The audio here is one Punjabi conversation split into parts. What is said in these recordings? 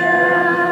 Christian.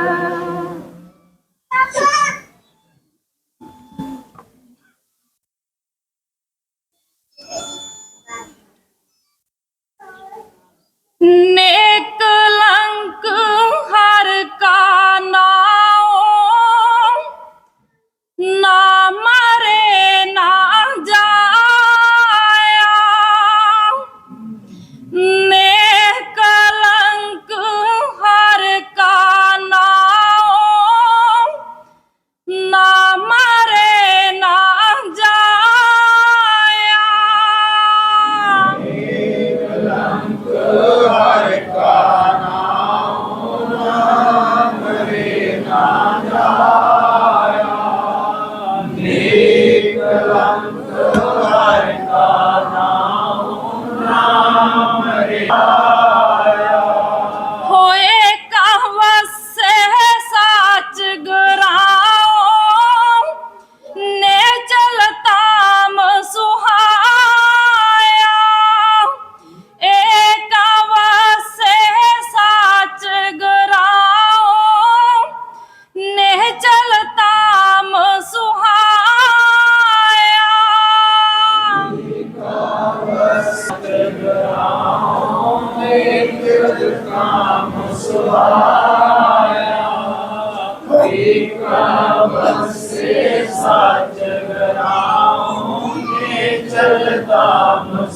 साच ग्राम के चलता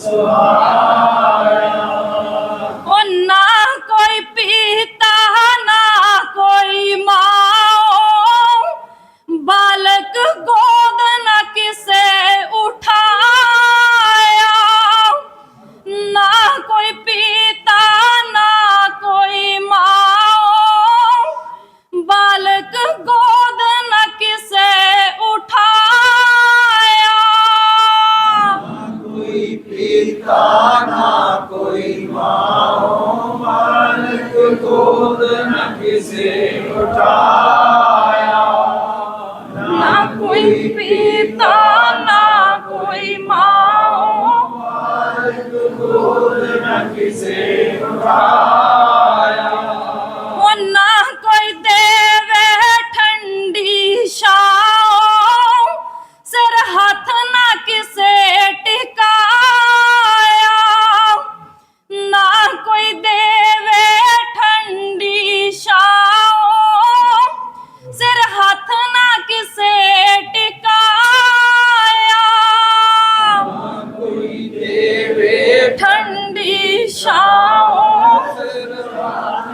सुहा ਨਾ ਕੋਈ ਮਾਉ ਮਾਲਕ ਕੋਦ ਨਾ ਕਿਸੇ ਉਠਾ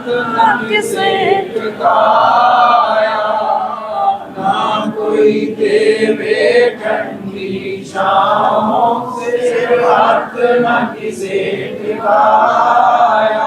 ਅੰਤ ਨਾ ਕਿਸੇ ਟਿਕਾਇਆ ਨਾ ਕੋਈ ਦੇਵੇ ਠੰਡੀ ਸ਼ਾਮੋਂ ਸੇ ਹੱਥ ਨਾ ਕਿਸੇ ਟਿਕਾਇਆ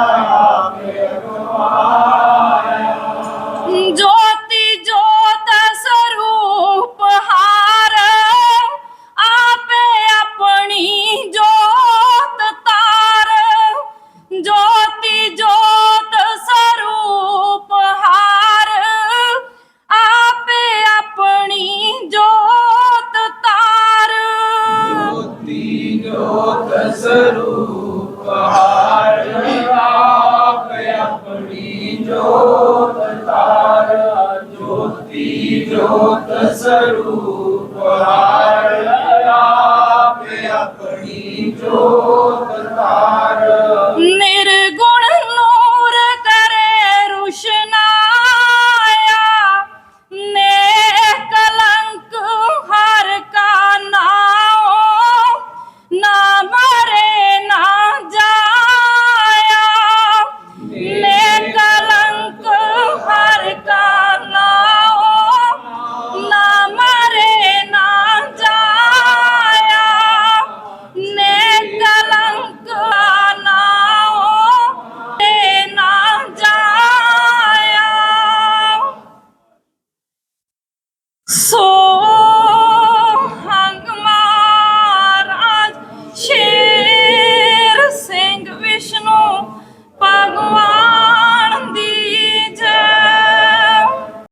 स्वरूप हार आप अपनी जोत तारा ज्योति ज्योत स्वरूप हार आप अपनी जोत